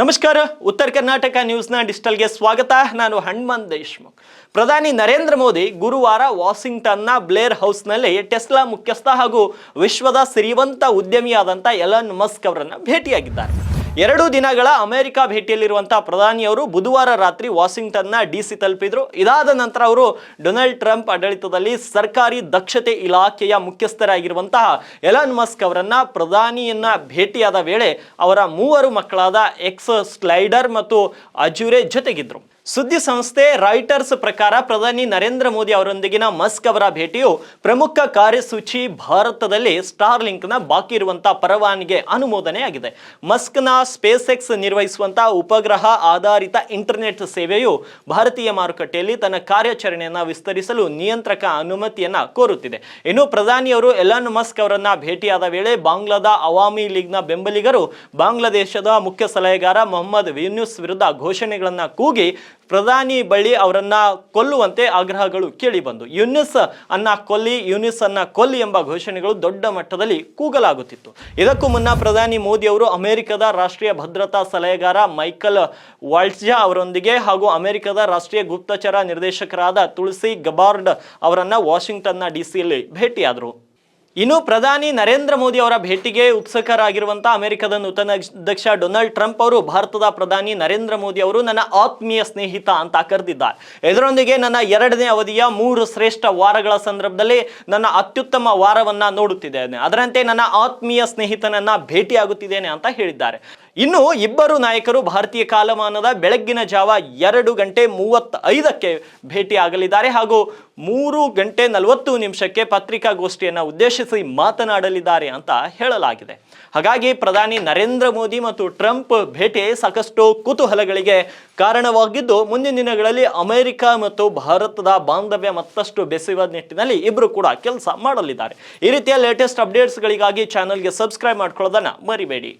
ನಮಸ್ಕಾರ, ಉತ್ತರ ಕರ್ನಾಟಕ ನ್ಯೂಸ್ನ ಡಿಜಿಟಲ್ಗೆ ಸ್ವಾಗತ. ನಾನು ಹಣ್ಮನ್ ದೇಶ್ಮುಖ್. ಪ್ರಧಾನಿ ನರೇಂದ್ರ ಮೋದಿ ಗುರುವಾರ ವಾಷಿಂಗ್ಟನ್ನ ಬ್ಲೇರ್ ಹೌಸ್ನಲ್ಲಿ ಟೆಸ್ಲಾ ಮುಖ್ಯಸ್ಥ ಹಾಗೂ ವಿಶ್ವದ ಸಿರಿವಂತ ಉದ್ಯಮಿಯಾದಂಥ ಎಲನ್ ಮಸ್ಕ್ ಅವರನ್ನು ಭೇಟಿಯಾಗಿದ್ದಾರೆ. ಎರಡು ದಿನಗಳ ಅಮೆರಿಕ ಭೇಟಿಯಲ್ಲಿರುವಂತಹ ಪ್ರಧಾನಿಯವರು ಬುಧವಾರ ರಾತ್ರಿ ವಾಷಿಂಗ್ಟನ್ನ ಡಿ ಸಿ ತಲುಪಿದ್ರು. ಇದಾದ ನಂತರ ಅವರು ಡೊನಾಲ್ಡ್ ಟ್ರಂಪ್ ಆಡಳಿತದಲ್ಲಿ ಸರ್ಕಾರಿ ದಕ್ಷತೆ ಇಲಾಖೆಯ ಮುಖ್ಯಸ್ಥರಾಗಿರುವಂತಹ ಎಲಾನ್ ಮಸ್ಕ್ ಅವರನ್ನ ಪ್ರಧಾನಿಯನ್ನ ಭೇಟಿಯಾದ ವೇಳೆ ಅವರ ಮೂವರು ಮಕ್ಕಳಾದ ಎಕ್ಸ್ ಸ್ಲೈಡರ್ ಮತ್ತು ಅಜುರೆ ಜೊತೆಗಿದ್ರು. ಸುದ್ದಿ ಸಂಸ್ಥೆ ರಾಯ್ಟರ್ಸ್ ಪ್ರಕಾರ ಪ್ರಧಾನಿ ನರೇಂದ್ರ ಮೋದಿ ಅವರೊಂದಿಗಿನ ಮಸ್ಕ್ ಅವರ ಭೇಟಿಯು ಪ್ರಮುಖ ಕಾರ್ಯಸೂಚಿ ಭಾರತದಲ್ಲಿ ಸ್ಟಾರ್ ಲಿಂಕ್ನ ಬಾಕಿ ಇರುವಂತಹ ಪರವಾನಿಗೆ ಅನುಮೋದನೆಯಾಗಿದೆ. ಮಸ್ಕ್ನ ಸ್ಪೇಸ್ ಎಕ್ಸ್ ನಿರ್ವಹಿಸುವಂತಹ ಉಪಗ್ರಹ ಆಧಾರಿತ ಇಂಟರ್ನೆಟ್ ಸೇವೆಯು ಭಾರತೀಯ ಮಾರುಕಟ್ಟೆಯಲ್ಲಿ ತನ್ನ ಕಾರ್ಯಾಚರಣೆಯನ್ನು ವಿಸ್ತರಿಸಲು ನಿಯಂತ್ರಕ ಅನುಮತಿಯನ್ನ ಕೋರುತ್ತಿದೆ. ಇನ್ನು ಪ್ರಧಾನಿಯವರು ಎಲಾನ್ ಮಸ್ಕ್ ಅವರನ್ನ ಭೇಟಿಯಾದ ವೇಳೆ ಬಾಂಗ್ಲಾದ ಅವಾಮಿ ಲೀಗ್ನ ಬೆಂಬಲಿಗರು ಬಾಂಗ್ಲಾದೇಶದ ಮುಖ್ಯ ಸಲಹೆಗಾರ ಮೊಹಮ್ಮದ್ ವಿನ್ಯೂಸ್ ವಿರುದ್ಧ ಘೋಷಣೆಗಳನ್ನು ಕೂಗಿ ಪ್ರಧಾನಿ ಬಳಿ ಅವರನ್ನು ಕೊಲ್ಲುವಂತೆ ಆಗ್ರಹಗಳು ಕೇಳಿಬಂದು ಯುನಿಸ್ ಅನ್ನ ಕೊಲ್ಲಿ, ಯುನಿಸ್ ಅನ್ನ ಕೊಲ್ಲಿ ಎಂಬ ಘೋಷಣೆಗಳು ದೊಡ್ಡ ಮಟ್ಟದಲ್ಲಿ ಕೂಗಲಾಗುತ್ತಿತ್ತು. ಇದಕ್ಕೂ ಮುನ್ನ ಪ್ರಧಾನಿ ಮೋದಿ ಅವರು ಅಮೆರಿಕದ ರಾಷ್ಟ್ರೀಯ ಭದ್ರತಾ ಸಲಹೆಗಾರ ಮೈಕಲ್ ವಾಲ್ಟ್ಜಾ ಅವರೊಂದಿಗೆ ಹಾಗೂ ಅಮೆರಿಕದ ರಾಷ್ಟ್ರೀಯ ಗುಪ್ತಚರ ನಿರ್ದೇಶಕರಾದ ತುಳಸಿ ಗಬಾರ್ಡ್ ಅವರನ್ನ ವಾಷಿಂಗ್ಟನ್ನ ಡಿಸಿಯಲ್ಲಿ ಭೇಟಿಯಾದರು. ಇನ್ನು ಪ್ರಧಾನಿ ನರೇಂದ್ರ ಮೋದಿ ಅವರ ಭೇಟಿಗೆ ಉತ್ಸುಕರಾಗಿರುವಂತಹ ಅಮೆರಿಕದ ನೂತನ ಅಧ್ಯಕ್ಷ ಡೊನಾಲ್ಡ್ ಟ್ರಂಪ್ ಅವರು ಭಾರತದ ಪ್ರಧಾನಿ ನರೇಂದ್ರ ಮೋದಿ ಅವರು ನನ್ನ ಆತ್ಮೀಯ ಸ್ನೇಹಿತ ಅಂತ ಕರೆದಿದ್ದಾರೆ. ಇದರೊಂದಿಗೆ ನನ್ನ ಎರಡನೇ ಅವಧಿಯ ಮೂರು ಶ್ರೇಷ್ಠ ವಾರಗಳ ಸಂದರ್ಭದಲ್ಲಿ ನನ್ನ ಅತ್ಯುತ್ತಮ ವಾರವನ್ನ ನೋಡುತ್ತಿದ್ದೇನೆ. ಅದರಂತೆ ನನ್ನ ಆತ್ಮೀಯ ಸ್ನೇಹಿತನನ್ನ ಭೇಟಿಯಾಗುತ್ತಿದ್ದೇನೆ ಅಂತ ಹೇಳಿದ್ದಾರೆ. ಇನ್ನು ಇಬ್ಬರು ನಾಯಕರು ಭಾರತೀಯ ಕಾಲಮಾನದ ಬೆಳಗ್ಗಿನ ಜಾವ ಎರಡು ಗಂಟೆ ಮೂವತ್ತೈದಕ್ಕೆ ಭೇಟಿಯಾಗಲಿದ್ದಾರೆ ಹಾಗೂ ಮೂರು ಗಂಟೆ ನಲವತ್ತು ನಿಮಿಷಕ್ಕೆ ಪತ್ರಿಕಾಗೋಷ್ಠಿಯನ್ನು ಉದ್ದೇಶಿಸಿ ಮಾತನಾಡಲಿದ್ದಾರೆ ಅಂತ ಹೇಳಲಾಗಿದೆ. ಹಾಗಾಗಿ ಪ್ರಧಾನಿ ನರೇಂದ್ರ ಮೋದಿ ಮತ್ತು ಟ್ರಂಪ್ ಭೇಟಿ ಸಾಕಷ್ಟು ಕುತೂಹಲಗಳಿಗೆ ಕಾರಣವಾಗಿದ್ದು, ಮುಂದಿನ ದಿನಗಳಲ್ಲಿ ಅಮೆರಿಕ ಮತ್ತು ಭಾರತದ ಬಾಂಧವ್ಯ ಮತ್ತಷ್ಟು ಬೆಸೆಯುವ ನಿಟ್ಟಿನಲ್ಲಿ ಇಬ್ಬರು ಕೂಡ ಕೆಲಸ ಮಾಡಲಿದ್ದಾರೆ. ಈ ರೀತಿಯ ಲೇಟೆಸ್ಟ್ ಅಪ್ಡೇಟ್ಸ್ಗಳಿಗಾಗಿ ಚಾನಲ್ಗೆ ಸಬ್ಸ್ಕ್ರೈಬ್ ಮಾಡ್ಕೊಳ್ಳೋದನ್ನು ಮರಿಬೇಡಿ.